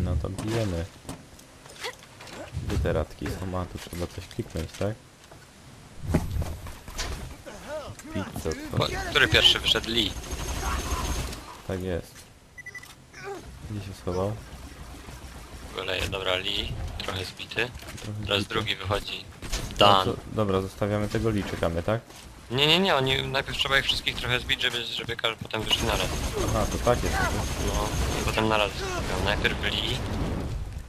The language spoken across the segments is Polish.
No to bijemy. Gdzie te radki są? A, tu trzeba coś kliknąć, tak? Pizza, to, który pierwszy wyszedł? Lee. tak jest. Gdzie się schował? Koleje, dobra, Lee. Trochę zbity. Trochę Teraz zbity. drugi wychodzi. No Dan. to, dobra, zostawiamy tego Lee, czekamy, tak? Nie, nie, nie, oni najpierw trzeba ich wszystkich trochę zbić, żeby, żeby każdy potem wyszli naraz. Aha, to tak jest. No, potem naraz zostawiam. Najpierw Lee,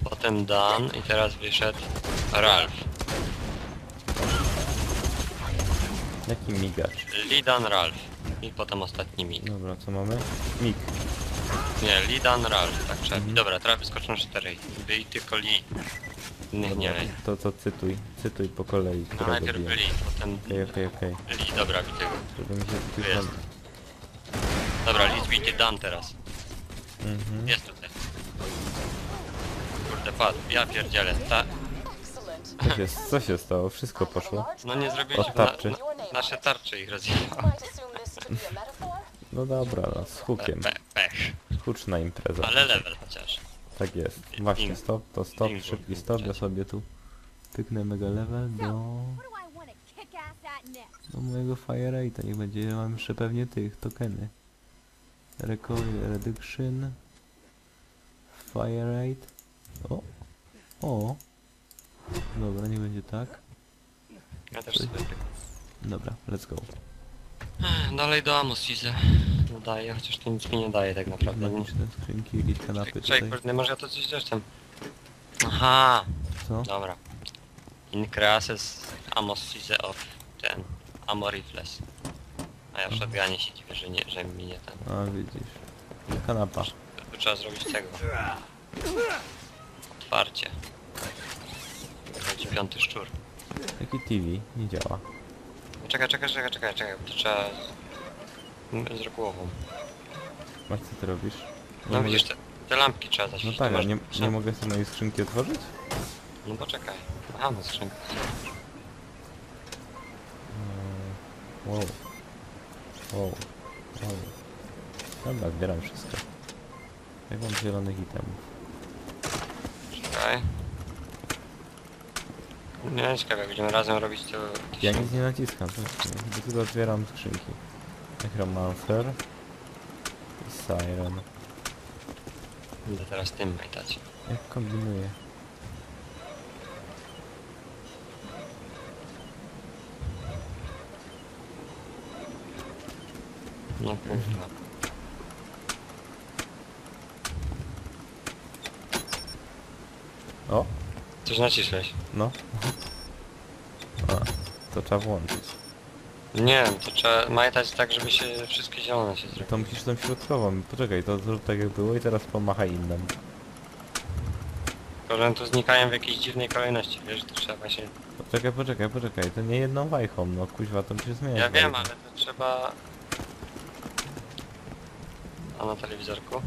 potem Dan i teraz wyszedł Ralph. Jaki migacz? Lee, Dan, Ralph. I potem ostatni Mig. Dobra, co mamy? Mig. Nie, Lee, Dan, Ralph, tak trzeba. Mhm. Dobra, teraz wyskoczą czterej. Byli tylko Lee. Innych nie Dobra, to, to cytuj. Cytuj po kolei, No którego najpierw biję. Lee, potem Okej, okej, okej. Lee, dobra, widzę go. Żeby mi się Tu jest. Dobra, Lee zbijcie Dan teraz. Mhm. Jest tutaj. Kurde, padł. Ja pierdzielę. Ta... Co się, co się stało? Wszystko poszło? No nie zrobiliśmy... Od tarczy. Na, na, nasze tarcze ich rozjechały. No dobra, no, z hukiem. Pe, pech. Huczna impreza. Ale level chociaż. Tak jest. Właśnie, stop, to stop, Ding, szybki stop, ja sobie tu pyknę mega level do, What do I want to kick ass at next? do mojego fire rate'a. Niech będzie, ja mam jeszcze pewnie tych, tokeny. Recoil reduction. Fire rate. O! O! Dobra, nie będzie tak. Ja też sobie tak. Dobra, let's go. Dalej do Amos widzę. No daje, chociaż to nic mi nie daje tak naprawdę. Nie. Magiczne skrzynki, jakieś kanapy Czekaj, tutaj. kurde, może ja to coś tam... Aha, Co? dobra. Increases Amos Size of ten Ammo Rifles. A ja w shotgunie się dziwię, że, nie, że mi nie ten. A widzisz. Kanapa. Tu trzeba zrobić tego. Otwarcie. Wychodzi piąty szczur. Jaki TV? Nie działa. Czekaj, czekaj, czekaj, czekaj, czekaj, bo to trzeba... z- Z głową. Masz co ty robisz? No mogę- widzisz, te, te lampki trzeba No zaświecić. tak, a nie, nie mogę sobie mojej skrzynki otworzyć? No poczekaj. Aha, no skrzynka. Wow. Wow. Wow. Dobra, zbieram wszystko. Jak mam zielonych itemów? Czekaj. Nie, ciekawe, jak będziemy razem robić to... to Ja nic nie naciskam, właśnie. Ja tylko otwieram skrzynki. Necromancer. I Siren. Będę teraz tym majtać. Jak kombinuję? No kurwa. O! Coś nacisłeś? No. A, to trzeba włączyć. Nie, to trzeba majtać tak, żeby się wszystkie zielone się zrobiły. To musisz tą środkową. Poczekaj, to zrób tak jak było i teraz pomachaj innym. Tylko, że tu znikają w jakiejś dziwnej kolejności, wiesz, to trzeba właśnie... Poczekaj, poczekaj, poczekaj. To nie jedną wajchą, no kuźwa, to musisz zmieniać. Ja wiem, ale to trzeba... A na telewizorku?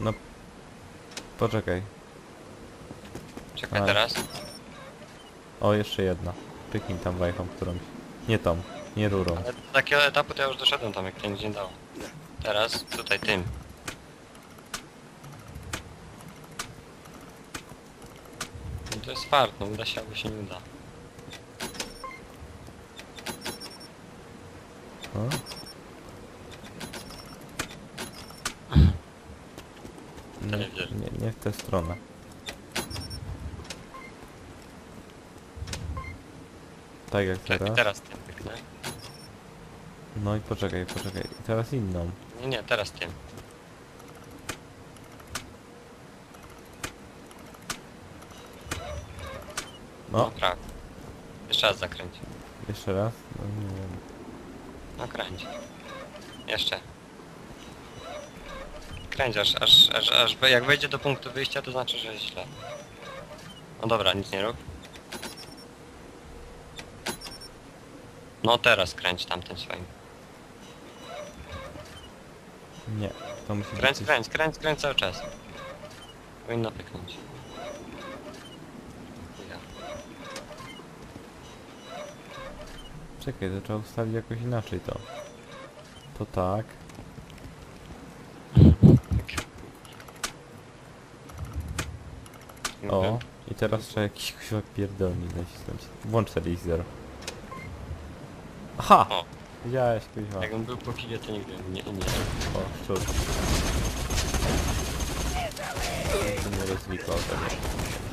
No. Poczekaj. Czekaj A. teraz. O, jeszcze jedna. Pyknij tam wajchą, którąś. Nie tą, nie rurą. Ale do takiego etapu to ja już doszedłem tam, jak to nic nie dało. Teraz tutaj tym. No to jest fart, no uda się albo się nie uda. O. Nie, nie, nie w tę stronę. Tak jak Czekaj, teraz. teraz tym pyknę. No i poczekaj, poczekaj. I teraz inną. Nie, nie, teraz tym. No, prawie. Jeszcze raz zakręć. jeszcze raz. No, nie wiem. No kręć. Jeszcze. Kręć, aż, aż, aż, aż jak wejdzie do punktu wyjścia, to znaczy, że jest źle. No dobra, nic nie rób. No teraz kręć tamtym swoim. Nie, to musi Kręć, być... kręć, kręć, kręć cały czas. Powinno pyknąć. Ja. Czekaj, to trzeba ustawić jakoś inaczej to. To tak. O, i teraz trzeba jakiś kuźwa pierdolnik nacisnąć. Włącz telewizor. Aha! O. Widziałeś kuźwa. Jakbym był po kiwie, to nigdy nie, nie. O, szczur. To nie rozwikłał tego.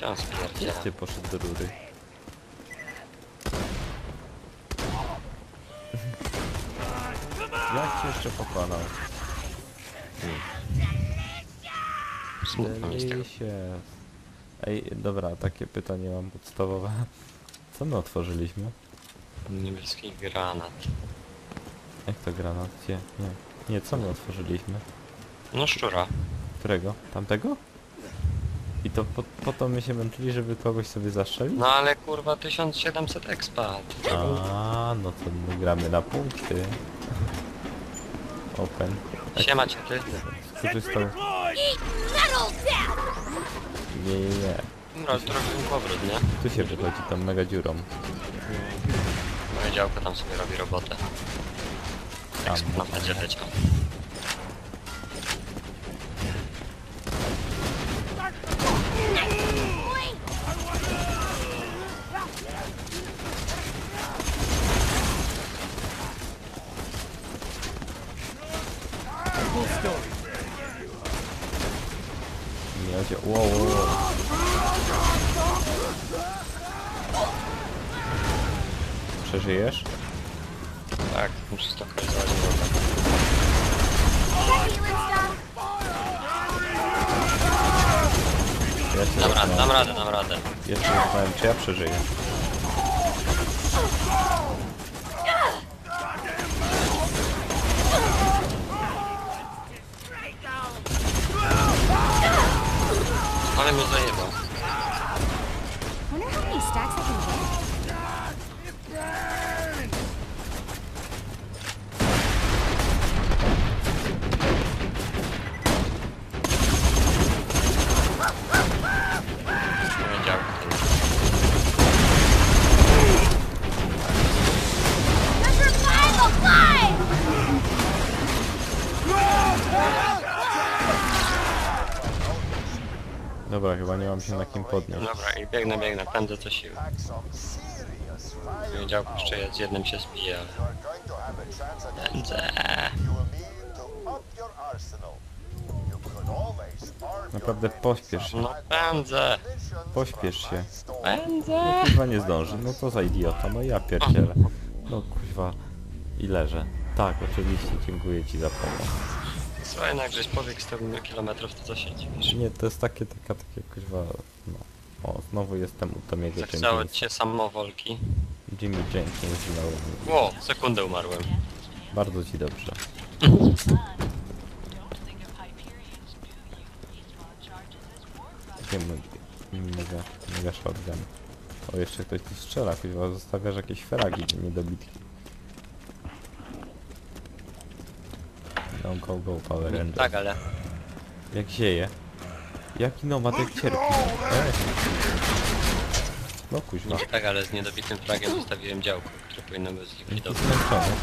Gdzie on spierdziela? Ty poszedł do rury. Jak cię jeszcze pokonał? Smutno. Delicious. Ej, dobra, takie pytanie mam podstawowe. Co my otworzyliśmy? Niebieski granat. Jak to granat? Gdzie? Nie. Nie, co my otworzyliśmy? No szczura. Którego? Tamtego? I to po, po to my się męczyli, żeby kogoś sobie zastrzelić? No ale kurwa 1700 expat. A, no to my gramy na punkty. Open. Siema cię ty. Skorzystał. Nie, nie, nie. Dobra, to robimy powrót, nie? Tu się wychodzi tą mega dziurą. Moje działko tam sobie robi robotę. Tam. Exp na będzie leciał. Miodzie. Wow, wow, wow. Przeżyjesz? Tak, muszę stuff! Ja Dam radę, dam radę, dam radę. Jeszcze zastanawiam, czy ja przeżyję. Ale mnie zajebał. Dobra, chyba nie mam się na kim podnieść. Dobra, i biegnę, biegnę, pędzę co sił. pack some serious fire. Moje działko jeszcze jest, z jednym się zbije, ale... Pędzę. Naprawdę No pośpiesz się. pędzę. missions Pośpiesz się. Pędzę. No kuźwa nie zdąży. No to za idiota, no ja pierdzielę. No kuźwa. I leżę. Tak, oczywiście, dziękuję ci za pomoc. Słuchaj, no jak żeś pobiegł 100 km, to co się dziwisz? Nie, to jest takie, taka, takie kuźwa, no. O, znowu jestem u Tomiego Zachciały Jenkinsa. cię samowolki. Jimmy Jenkins znowu. Ło, sekundę umarłem. Bardzo ci dobrze. Takie mega, mega, mega shotgun. O, jeszcze ktoś tu strzela, kuźwa, zostawiasz jakieś fragi niedobitki. No go, go, Power Ranger. Tak, ale... Jak zieje. Jaki nomatek cierpi. E. No kuźwa. Tak, ale z niedobitym fragiem zostawiłem działko, które powinno go zlikwidować. zmęczony.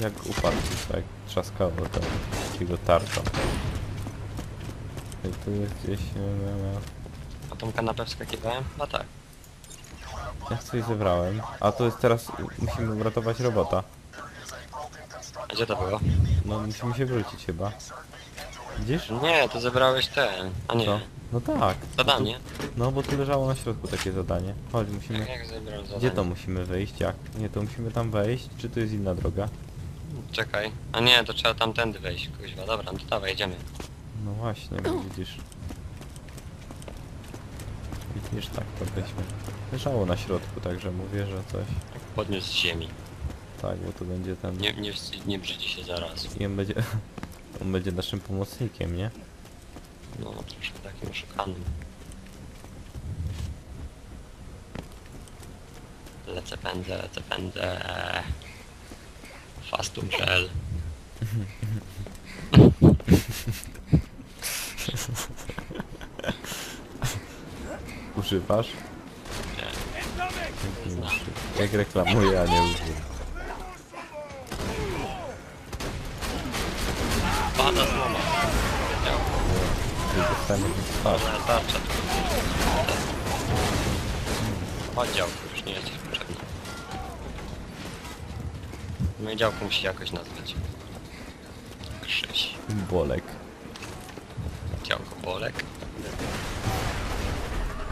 Jak upadł, tak trzaskało to jego tarczą. Ej, tu jest gdzieś... A tą kanapę wskakiwałem? No tak. Ja coś zebrałem. A to jest teraz... Musimy uratować robota. Gdzie to było? No musimy się wrócić chyba. Widzisz? Nie, to zebrałeś ten. A nie. Co? No tak. Zadanie. No bo tu leżało na środku takie zadanie. Chodź, musimy... Jak, jak zebrał zadanie? Gdzie to musimy wejść? Jak? Nie, to musimy tam wejść? Czy to jest inna droga? Czekaj. A nie, to trzeba tamtędy wejść, kuźwa. Dobra, no to dawaj, jedziemy. No właśnie, bo widzisz. Widzisz, tak to weźmy. Leżało na środku, także mówię, że coś. Podniósł z ziemi. Tak, bo tu będzie ten... Nie, nie, wstydź- nie brzydzi się zaraz. I on będzie... On będzie naszym pomocnikiem, nie? No, troszkę takim oszukanym. Lecę pędzę, lecę pędzę. Fast to gel. Używasz? Nie. Jak reklamuję, a nie używam. Znowu. Wiedział. Dostałem jakąś twarz. Ale tarcza tu. Chodź działku, już nie jesteś potrzebny. No i działku musi jakoś nazwać. Krzyś. Bolek. Działko Bolek.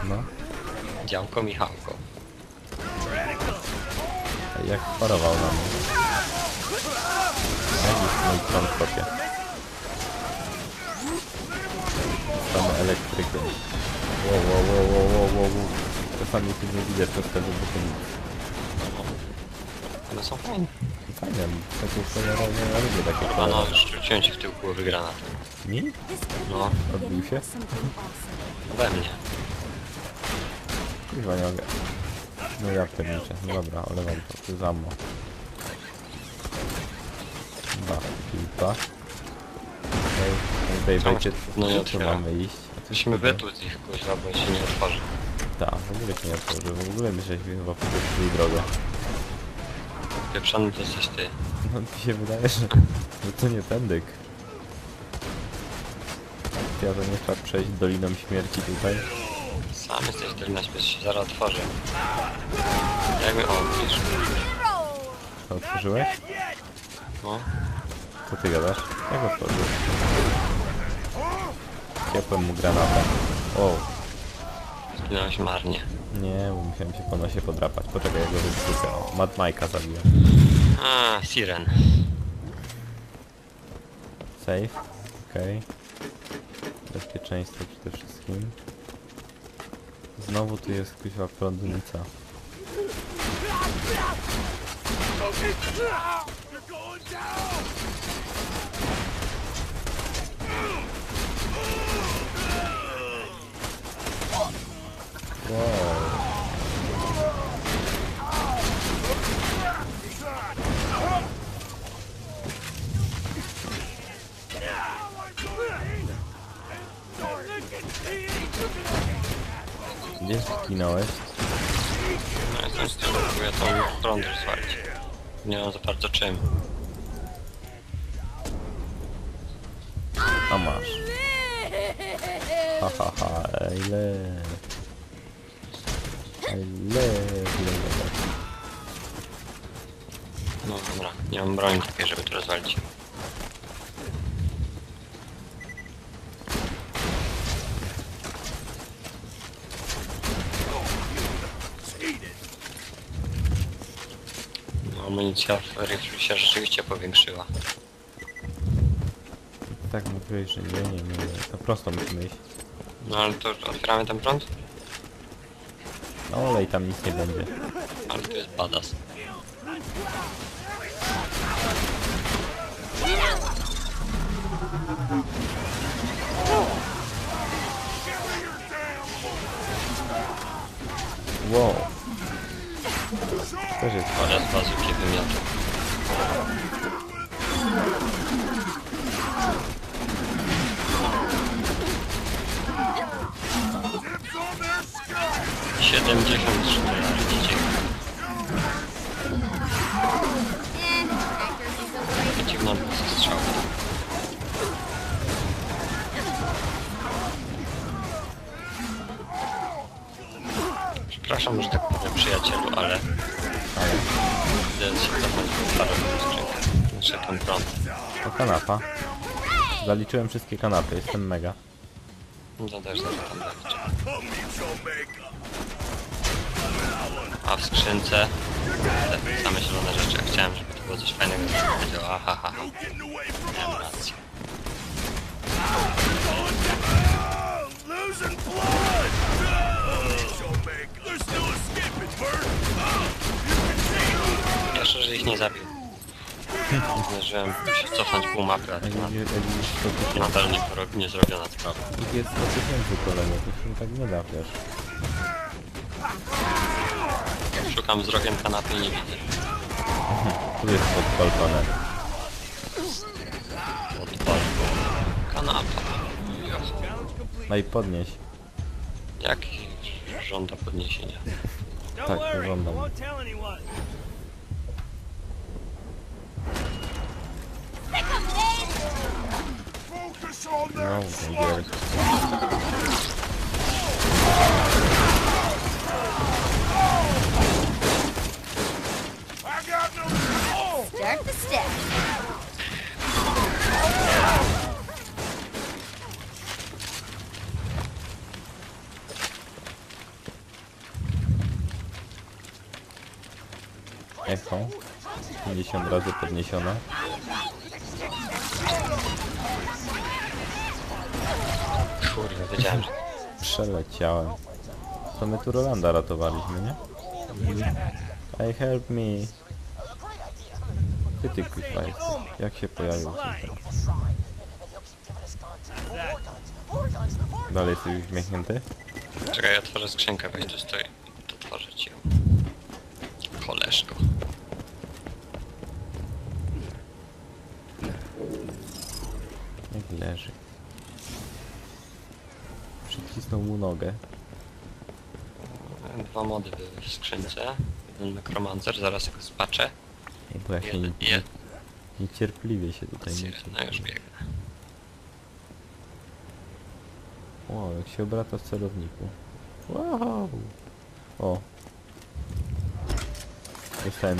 No. Działko Michałko. Jak chorował na mnie. Jak jest mój tron kopie. Elektrykiem. Wow, wow, wow, wow, wow, wow, wow. Czasami tu nie widzę przez te wybuchy. One są fajne. Fajnie, takie kolorowe, ja lubię takie A no, kolorowe. już rzuciłem ci w tył głowy granat. Could No, Odbił się? awesome. we mnie. Kurwa nie mogę. No ja pierniczę. No dobra, olewam to. To jest ammo. Dwa, kilka. Okej, okay. No otwiera? mamy iść. Musimy wytłuc ich kuźwa, bo się nie otworzy. Tak, w ogóle się nie otworzy. W ogóle my żeśmy chyba przeszli drogę. Pieprzony to jesteś ty. No mi się wydaje, że, że to nie tędyk. Ja to nie trzeba przejść doliną śmierci tutaj. Sam jesteś dolina śpiesz się zaraz otworzy. Jak my... O, widzisz? To otworzyłeś? No. Co ty gadasz? Jak otworzyłeś? Kiepłem mu granatem. O, Zginąłeś marnie. nie, bo musiałem się po nosie podrapać. Poczekaj, ja go wyrzucę. O, Mad Mike'a zabiłem. A, Siren. Safe. Okej. Bezpieczeństwo przede wszystkim. Znowu tu jest kuźwa prądnica. Gdzie zginąłeś? No jestem z tyłu, próbuję tą prąd rozwalić. Nie mam za bardzo czym. A masz. Ha ha ha, ej No dobra, nie mam broni takiej, żeby to rozwalić. No, amunicja w riflu się rzeczywiście powiększyła. Tak mówiłeś, że nie, nie, nie. To prosto musimy iść. No ale to otwieramy ten prąd? Olej, tam nic nie będzie. Ale to jest badass. Wow. Też jest Ale z bazuki wymiotł. 73, Przepraszam, że tak powiem przyjacielu, ale... ale... Idę się cofać w starą skrzynkę. Znaczy tą broń. To kanapa. Zaliczyłem wszystkie kanapy, jestem mega. No też, też tam zaliczę. A w skrzynce te same zielone rzeczy. Chciałem, żeby to było coś fajnego, żeby powiedział aha, ha, ha. Miałem rację. Jeszcze, że ich nie zabił. Zdążyłem się cofnąć pół mapy, a 100 tysięcy- nadal nie, poro- nie zrobiona sprawa. Ich jest 100 tysięcy kolego, to się tak nie da, wiesz. Szukam wzrokiem kanapy nie widzę. Tu jest podpalone. Odpal. Kanapa. No i podnieś. Jak żąda podniesienia? Tak, on No, them 50 razy podniesione. Kurde, wiedziałem, że... Przeleciałem. To my tu Rolanda ratowaliśmy, nie? Hey, help me. Gdzie ty jesteś? Jak się pojawił? Dalej jesteś uśmiechnięty? Czekaj, otworzę skrzynkę, weź tu stoi. To otworzę ci ją. Koleżko. Jak leży. Przycisnął mu nogę. Dwa mody były w skrzynce. Jeden nekromancer, zaraz go spaczę. Ej, bo ja się Jeden, nie, jeden. niecierpliwie się tutaj nie No już biegnę. Wow, jak się obraca w celowniku. Wow. O. Dostałem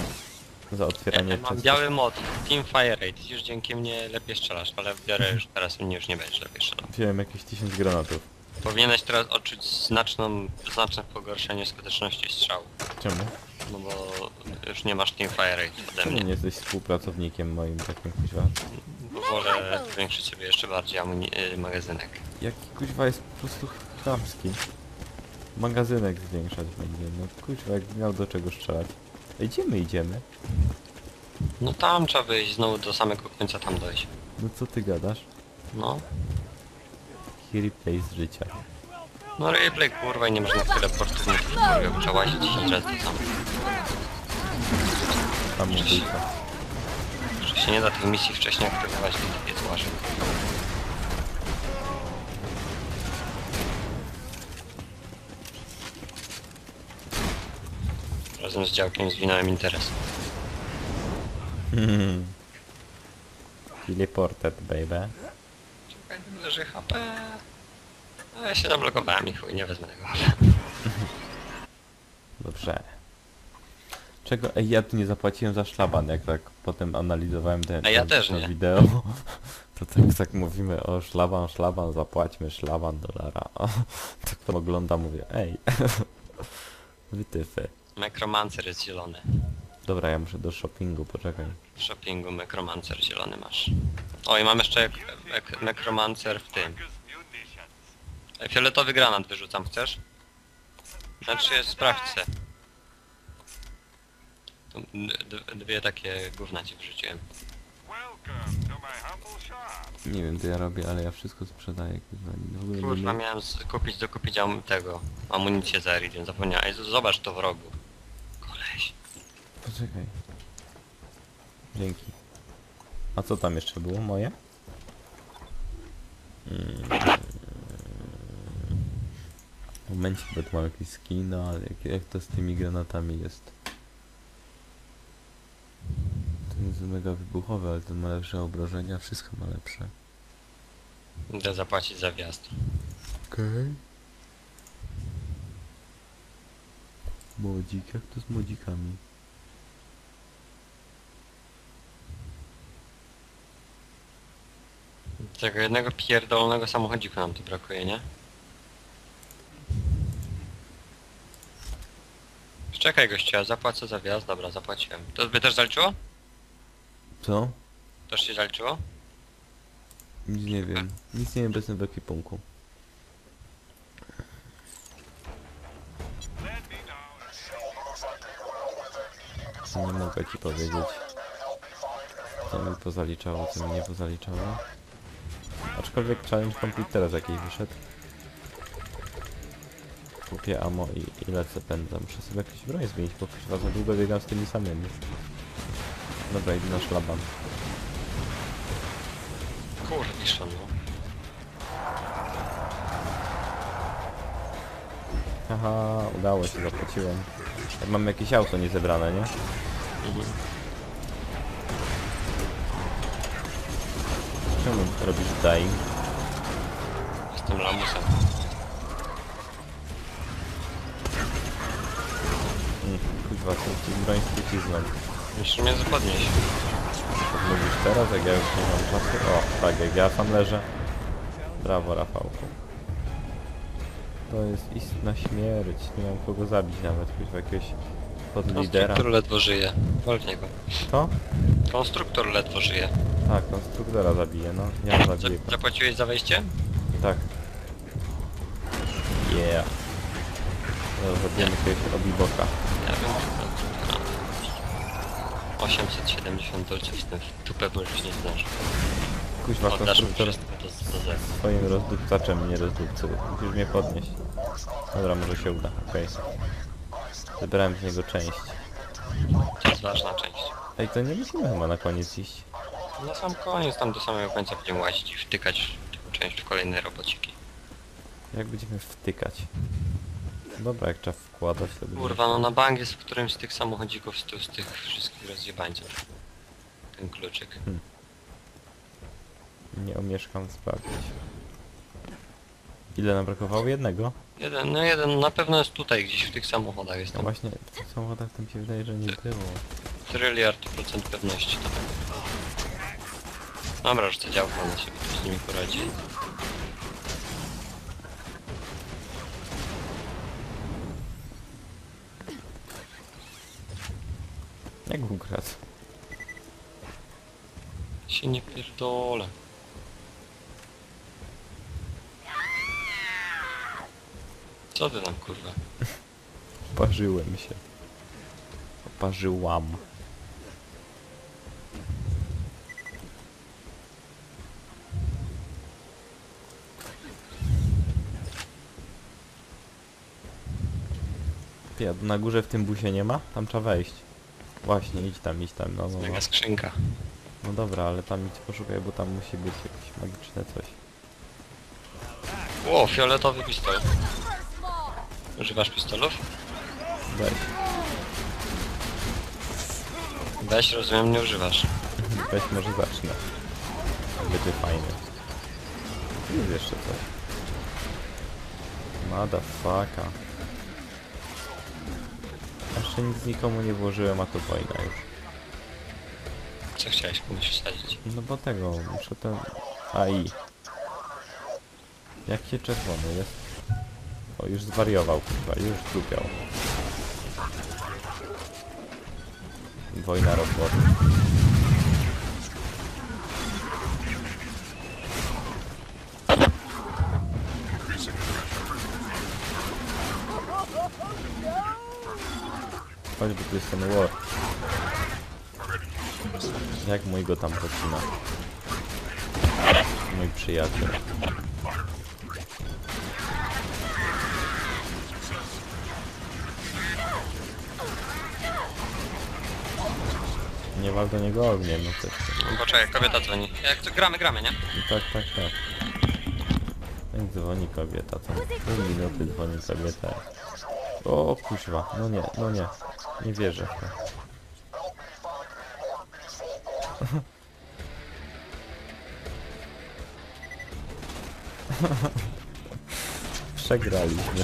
za otwieranie Ja mam biały mod, Team Fire Rate. Już dzięki mnie lepiej strzelasz, ale biorę już teraz mnie już nie będziesz lepiej strzelał. Wziąłem jakieś 1000 granatów. Powinieneś teraz odczuć znaczną, znaczne pogorszenie skuteczności strzału. Czemu? No bo już nie masz Team Fire Rate ode Czemu mnie. nie jesteś współpracownikiem moim takim kuźwa? Bo wolę zwiększyć sobie jeszcze bardziej amuni- y, magazynek. Jaki kuźwa jest po prostu chamski. Magazynek zwiększać będzie. No kuźwa, jak miał do czego strzelać. Ej, Gdzie my idziemy? No tam trzeba wyjść znowu do samego końca tam dojść. No co ty gadasz? No. Taki replay z życia. No replay kurwa i nie można teleportów nie kurwa, trzeba łazić 10 razy to samo. Samobójca. Że się nie da tych misji wcześniej aktywować, to jest łażek. Z działkiem zwinąłem interes. Teleported, baby. Czekaj, leży HP. A ja się zablokowałem i chuj, nie wezmę tego. Dobrze. Czego? Ej, ja tu nie zapłaciłem za szlaban, jak tak potem analizowałem ten, A ja też to nie. wideo. To tak, tak mówimy o szlaban, szlaban, zapłaćmy szlaban dolara. Tak to ogląda, mówię, ej. Wytyfy. Necromancer jest zielony. Dobra, ja muszę do shoppingu, poczekaj. W shoppingu Necromancer zielony masz. O i mam jeszcze ek- ek- Necromancer w tym. E, Fioletowy granat wyrzucam, chcesz? Znaczy sprawdź se. Tu d- d- dwie takie gówna ci wrzuciłem. Nie wiem, co ja robię, ale ja wszystko sprzedaję. kurwa, W ogóle nie Kurwa wiem. miałem z- kupić do kupić am- tego amunicję za Iridium, zapomniałem. Ej, z- zobacz to w rogu. Poczekaj. Dzięki. A co tam jeszcze było? Moje? Mm. Momencik, bo tu mam jakieś skin, no ale jak, jak to z tymi granatami jest? Ten jest mega wybuchowy, ale ten ma lepsze obrażenia, wszystko ma lepsze. Idę zapłacić za wjazd. Okej. Młodzik, jak to z młodzikami? Tego jednego pierdolonego samochodziku nam tu brakuje, nie? Czekaj gościa, zapłacę za wjazd, dobra, zapłaciłem. To by też zaliczyło? Co? Też się zaliczyło? Nic nie wiem. Nic nie wiem bez w ekwipunku. Nie mogę ci powiedzieć. Co mi pozaliczało, co mi nie pozaliczało. Aczkolwiek challenge complete teraz jakiś wyszedł. Kupię ammo i, i lecę pędzę. Muszę sobie jakieś broń zmienić, bo chyba za długo biegam z tymi samymi. Dobra, idę na szlaban. Kurwisz on, no. Haha, udało się, zapłaciłem. Jak mam jakieś auto niezebrane, nie? Czemu robisz dying? Jestem lamusem. Mm, Kurwa, chcę ci broń z trucizną. Musisz mnie podnieść. Mówisz teraz, jak ja już nie mam czasu? O, tak, jak ja sam leżę. Brawo, Rafałku. To jest istna śmierć. Nie mam kogo zabić nawet, kuźwa, jakiegoś podlidera. Konstruktor ledwo żyje. Wal w niego. To? Konstruktor ledwo żyje. Tak, konstruktora zabiję, no. Ja Za- zabiję. Zapłaciłeś za wejście? Tak. Yeah. Teraz zabijemy jakiegoś obiboka. Ja wiem. A. 870 dolców w dupę możesz nie zdążył. Kuźwa, Oddasz mi konstruktor wszystko do, do zera. swoim rozdupcaczem nie rozdupcy. Musisz mnie podnieść. Dobra, może się uda, okej. Zebrałem z niego część. To jest ważna część. Ej, to nie musimy chyba na koniec iść. Na sam koniec, tam do samego końca będziemy łazić i wtykać tę część w kolejne robociki. Jak będziemy wtykać? Dobra, jak trzeba wkładać, to będzie... Kurwa, no na bank jest w którymś z tych samochodzików, z, tu- z tych wszystkich rozjebańców. Ten kluczyk. Nie omieszkam sprawdzić. Ile nam brakowało? Jednego? Jeden, no jeden na pewno jest tutaj gdzieś w tych samochodach jest No tam. właśnie, w tych samochodach tam się wydaje, że nie było. Tryliard procent pewności to Dobra, że to działko na siebie to z nimi poradzi. Jak ukradł? Się nie pierdolę. Co ty tam kurwa? Parzyłem się. Parzyłam. Ja, na górze w tym busie nie ma? Tam trzeba wejść. Właśnie, idź tam, idź tam, no, no, no. Mega skrzynka. No dobra, ale tam idź poszukaj, bo tam musi być jakieś magiczne coś. O, fioletowy pistolet. Używasz pistolów? Weź. Weź, rozumiem, nie używasz. Weź może zacznę. Będzie fajny. Jest jeszcze coś. Motherfucka. Jeszcze nic nikomu nie włożyłem, a to wojna już. Co chciałeś komuś wsadzić? No bo tego, muszę ten... AI. Jakie czerwony jest? O, już zwariował, chyba, już zdupiał. Wojna robot. Choćby tu jest ten war. Jak mój go tam pocina? Mój przyjaciel. Nie wal do niego ogniem, no też. No poczekaj, kobieta dzwoni. Jak to gramy, gramy, nie? Tak, tak, tak. Jak dzwoni kobieta, to pół minuty dzwoni kobieta. O kuźwa, no nie, no nie. Nie wierzę w to. Przegraliśmy.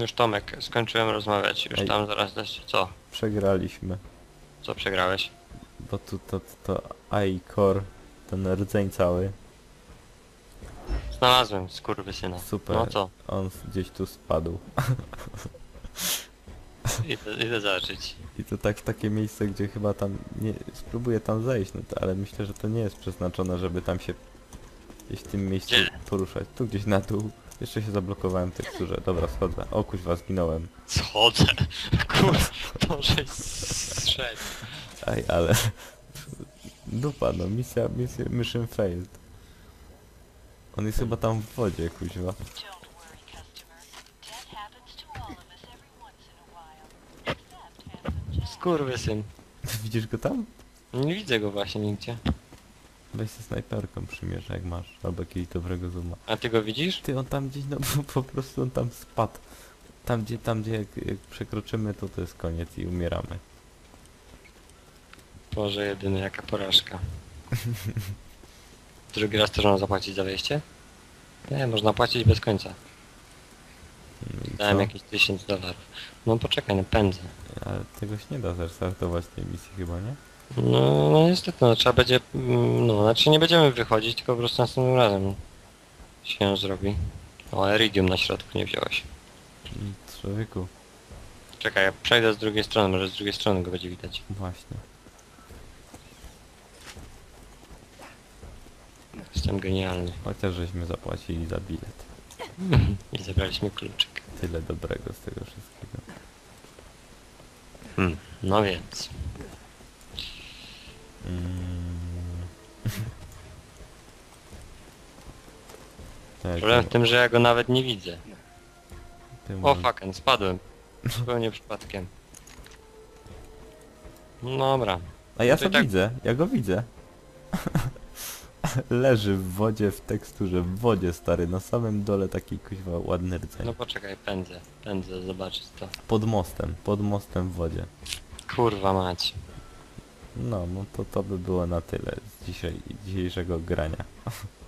Już Tomek, skończyłem rozmawiać. Już Ej. tam zaraz dać. Co? Przegraliśmy. Co przegrałeś? Bo tu to, to, to AI-core, ten rdzeń cały, Znalazłem skurwysyna. super. No co? On gdzieś tu spadł. Idę, idę zobaczyć. I to tak w takie miejsce, gdzie chyba tam nie... Spróbuję tam zejść, no to, ale myślę, że to nie jest przeznaczone, żeby tam się gdzieś w tym miejscu Gdzie? poruszać. Tu gdzieś na dół. Jeszcze się zablokowałem w teksturze. Dobra, schodzę. O kuźwa, zginąłem. Schodzę. Kurwa, może strzeć. Ej, ale... Dupa, no, misja, misja, mission failed. On jest chyba tam w wodzie, kuźwa. Skurwysyn. Widzisz go tam? Nie widzę go właśnie nigdzie. Weź ze snajperką przymierz, jak masz. Albo jakiegoś dobrego zooma. A ty go widzisz? Ty, on tam gdzieś, no po, po prostu on tam spadł. Tam gdzie, tam gdzie jak, jak przekroczymy, to to jest koniec i umieramy. Boże jedyny, jaka porażka. Drugi raz też można zapłacić za wejście? Nie, można płacić bez końca. No i Dałem co? jakieś 1000 dolarów. No poczekaj, no pędzę. Ale tego się nie da zrestartować tej misji chyba, nie? No, no niestety, no trzeba będzie, mm, no znaczy nie będziemy wychodzić, tylko po prostu następnym razem się zrobi. O, Iridium na środku nie wziąłeś. I człowieku, Czekaj, ja przejdę z drugiej strony, może z drugiej strony go będzie widać. właśnie. Jestem genialny. Chociaż żeśmy zapłacili za bilet. I zebraliśmy kluczyk. Tyle dobrego z tego wszystkiego. Hmm, no więc. Mm. Tak, Problem w to- tym, że ja go nawet nie widzę. ty O fucking, spadłem. Zupełnie przypadkiem. No Dobra. A ja to to i tak- widzę, ja go widzę. Leży w wodzie, w teksturze, w wodzie stary, na samym dole taki kuźwa ładny rdzeń. No poczekaj, pędzę. Pędzę, zobaczyć to. Pod mostem, pod mostem w wodzie. Kurwa mać. No, no to to by było na tyle z dzisiejszego grania.